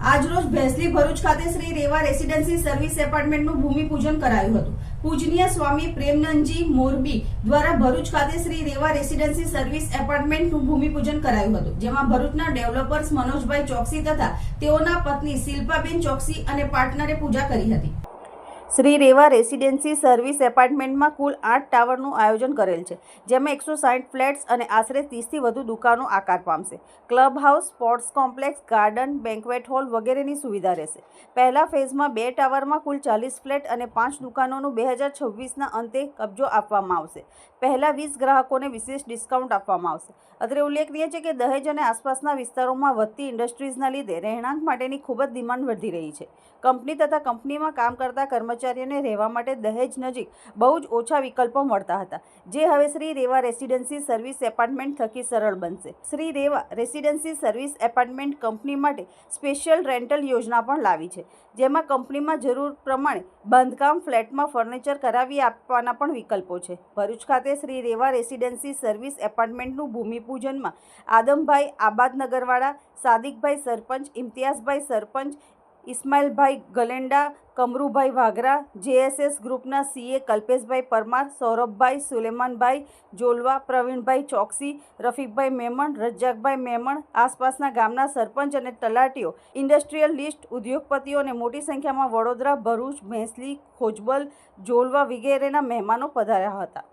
આજરોજ ભેંસલી ભરૂચ ખાતે Shri Reva residency service એપાર્ટમેન્ટનું ભૂમિપૂજન કરાયું હતું. પૂજનીય સ્વામી પ્રેમનંદજી મોરબી દ્વારા ભરૂચ ખાતે શ્રી રેવા રેસીડેન્સી સર્વિસ એપાર્ટમેન્ટનું ભૂમિપૂજન કરાયું હતું, જેમાં ભરૂચના ડેવલપર્સ મનોજભાઈ ચોકસી તથા તેઓના પત્ની શિલ્પાબેન ચોકસી અને પાર્ટનરે પૂજા કરી હતી. શ્રી રેવા રેસિડેન્સી સર્વિસ એપાર્ટમેન્ટમાં કુલ આઠ ટાવરનું આયોજન કરેલ છે, જેમાં એકસો સાઠ ફ્લેટ્સ અને આશરે ત્રીસથી વધુ દુકાનો આકાર પામશે. Club house sports complex, garden, banquet hall વગેરેની સુવિધા રહેશે. પહેલા ફેઝમાં બે ટાવરમાં કુલ ચાલીસ ફ્લેટ અને પાંચ દુકાનોનું બે હજાર છવ્વીસના અંતે કબજો આપવામાં આવશે. પહેલા વીસ ગ્રાહકોને વિશેષ ડિસ્કાઉન્ટ આપવામાં આવશે. અત્રે ઉલ્લેખનીય છે કે દહેજ અને આસપાસના વિસ્તારોમાં વધતી ઇન્ડસ્ટ્રીઝના લીધે રહેણાંક માટેની ખૂબ જ ડિમાન્ડ વધી રહી છે. કંપની તથા કંપનીમાં કામ કરતા કર્મચારીઓને રહેવા માટે દહેજ નજીક બહુ જ ઓછા વિકલ્પો મળતા હતા. જે હવે Shri Reva residency service apartment થકી સરળ બનશે. Shri Reva residency service apartment company માટે સ્પેશિયલ રેન્ટલ યોજના પણ લાવી છે, જેમાં કંપનીમાં જરૂર પ્રમાણે બાંધકામ ફ્લેટમાં ફર્નિચર કરાવી આપવાના પણ વિકલ્પો છે. ભરૂચ ખાતે શ્રી રેવા રેસિડેન્સી સર્વિસ એપાર્ટમેન્ટનું ભૂમિપૂજનમાં આદમભાઈ આબાદનગરવાળા, સાદિકભાઈ સરપંચ, ઇમ્તિયાઝભાઈ સરપંચ ઇસ્માઇલભાઈ ગલેન્ડા કમરુભાઈ વાઘરા, જેએસએસ ગ્રુપના સીએ કલ્પેશભાઈ પરમાર, સૌરભભાઈ સુલેમાનભાઈ જોલવા, પ્રવીણભાઈ ચોકસી, રફીકભાઈ મેમણ, રજ્જાકભાઈ મેમણ, આસપાસના ગામના સરપંચ અને તલાટીઓ, ઇન્ડસ્ટ્રીયલ લિસ્ટ, ઉદ્યોગપતિઓ અને મોટી સંખ્યામાં વડોદરા, ભરૂચ, ભેંસલી, ખોજબલ, જોલવા વગેરેના મહેમાનો પધાર્યા હતા.